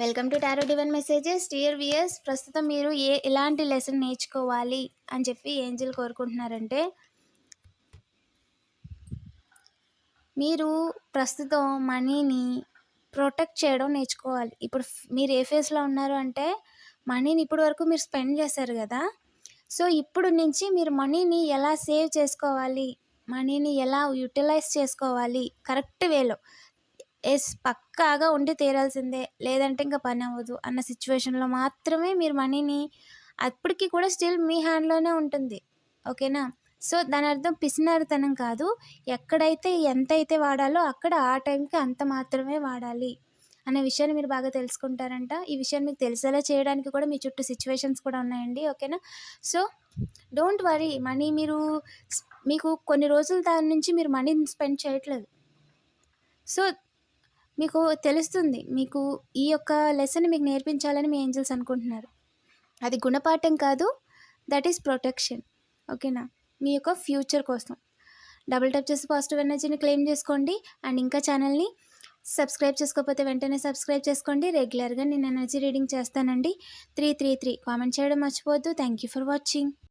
Welcome to tarot divine messages. Dear viewers ప్రస్తుతం మీరు ఏ ఎలాంటి లెసన్ నేర్చుకోవాలి అని చెప్పి ఏంజిల్ కోరుకుంటున్నారంటే మీరు ప్రస్తుతం మనీని ప్రొటెక్ట్ చేయడం నేర్చుకోవాలి. ఇప్పుడు మీరు ఏ ఫేస్లో ఉన్నారు అంటే మనీని ఇప్పటి వరకు మీరు స్పెండ్ చేశారు కదా. సో ఇప్పుడు నుంచి మీరు మనీని ఎలా సేవ్ చేసుకోవాలి? మనీని ఎలా యూటిలైజ్ చేసుకోవాలి? కరెక్ట్ వేలో ఎస్ పక్కాగా ఉండి తీరాల్సిందే. లేదంటే ఇంకా పని అవ్వదు అన్న సిచ్యువేషన్లో మాత్రమే మీరు మనీని అప్పటికి కూడా స్టిల్ మీ హ్యాండ్లోనే ఉంటుంది. ఓకేనా? సో దాని అర్థం పిసినారితనం కాదు. ఎక్కడైతే ఎంత అయితే వాడాలో అక్కడ ఆ టైంకి అంత మాత్రమే వాడాలి అనే విషయాన్ని మీరు బాగా తెలుసుకుంటారంట. ఈ విషయాన్ని మీకు తెలిసేలా చేయడానికి కూడా మీ చుట్టూ సిచ్యువేషన్స్ కూడా ఉన్నాయండి. ఓకేనా? సో డోంట్ వరీ మనీ మీరు మీకు కొన్ని రోజుల దాని నుంచి మీరు మనీని స్పెండ్ చేయట్లేదు. సో మీకు తెలుస్తుంది. మీకు ఈ యొక్క లెసన్ మీకు నేర్పించాలని మీ ఏంజల్స్ అనుకుంటున్నారు. అది గుణపాఠం కాదు. దట్ ఈస్ ప్రొటెక్షన్ ఓకేనా మీ యొక్క ఫ్యూచర్ కోసం. డబుల్ టప్ చేసి పాజిటివ్ ఎనర్జీని క్లెయిమ్ చేసుకోండి. అండ్ ఇంకా ఛానల్ని సబ్స్క్రైబ్ చేసుకోకపోతే వెంటనే సబ్స్క్రైబ్ చేసుకోండి. రెగ్యులర్గా నేను ఎనర్జీ రీడింగ్ చేస్తానండి. త్రీ త్రీ త్రీ కామెంట్ చేయడం మర్చిపోవద్దు. Thank you for watching